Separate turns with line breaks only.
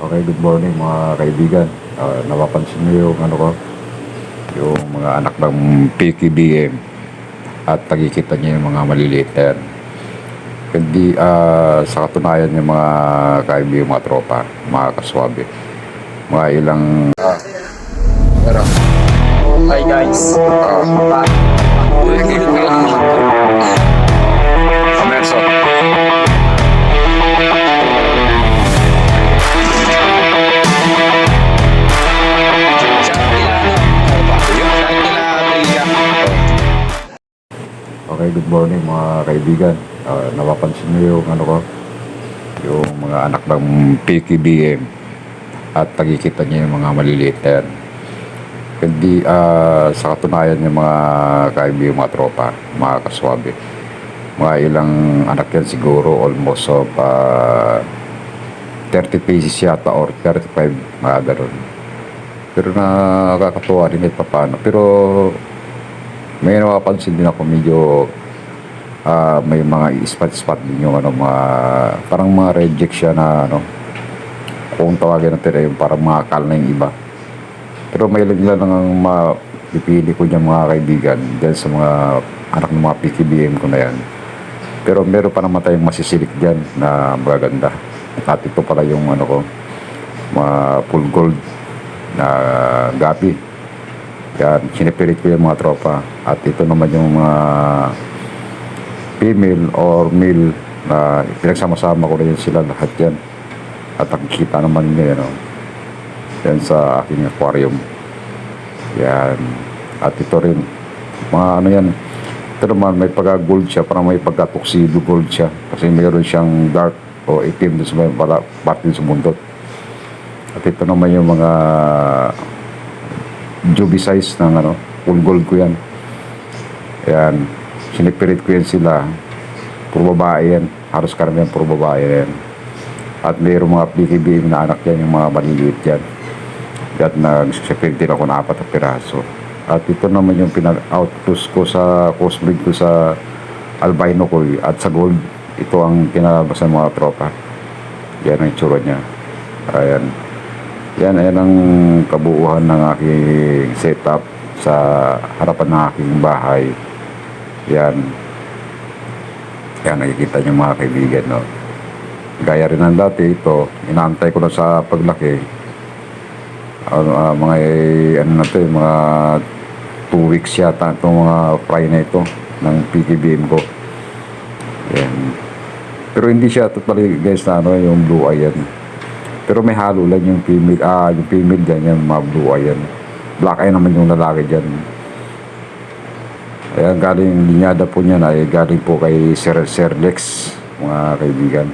Okay, good morning mga kaibigan. Ah, napapansin niyo yung ano ko, yung mga anak ng PKBM at nakikita niyo yung mga maliliit na yan. Hindi, ah, sa katunayan yung mga kaibigan, mga tropa, mga kaswabe, mga ilang... Pero,
Hi guys.
ah, Okay, good morning mga kaibigan. Ah, napapansin niyo yung ano ko, yung mga anak ng PKBM at nakikita niyo yung mga maliliit na yan. Hindi, ah, sa katunayan yung mga kaibigan, mga tropa, mga kaswabe, mga ilang anak yan siguro, almost of ah, 30 pages yata or 35, mga ganun. Pero nakakatuwa din ito paano. Pero may napapansin din ako medyo ah, may mga spot-spot din yung ano, mga, parang mga reject siya na ano, kung tawagin natin yung parang mga kal na yung iba. Pero may ilan lang ang mapipili ko dyan mga kaibigan dyan sa mga anak ng mga PKBM ko na yan. Pero meron pa naman tayong masisilik dyan na magaganda. At ito pala yung ano ko, mga full gold na gapi. Yan, sinipilit ko yung mga tropa. At ito naman yung mga female or male na pinagsama-sama ko na yun sila lahat yan. At nakikita naman nyo yan, oh. yan sa aking aquarium. Yan. At ito rin, mga ano yan, ito naman may pagka-gold siya, parang may pagka-tuxedo gold siya. Kasi mayroon siyang dark o itim doon sa may parte sa mundot. At ito naman yung mga juby size ng ano, full gold ko yan. Yan. Sinipirit ko yan sila. Puro babae yan. Halos karamihan puro babae yan. At mayroong mga PKBM na anak yan, yung mga maliliit yan. At nag-separate din ako na apat na piraso. At ito naman yung pinag-outcross ko sa crossbreed ko sa albino ko at sa gold. Ito ang pinalabas ng mga tropa. Yan ang itsura niya. Ayan. Yan, ayan ang kabuuan ng aking setup sa harapan ng aking bahay. Yan. Yan, nakikita niyo mga kaibigan, no? Gaya rin ng dati, ito, inaantay ko na sa paglaki. Ano, ah, mga, ano na to, eh, mga 2 weeks yata itong mga fry na ito ng PKBM ko. Yan. Pero hindi siya totally guys na ano, yung blue eye yan. Pero may halo lang yung female, ah, yung female dyan, yung mga blue eye yan. Black eye naman yung lalaki dyan. Ayan, galing linyada po niyan ay galing po kay Sir, Sir Lex, mga kaibigan.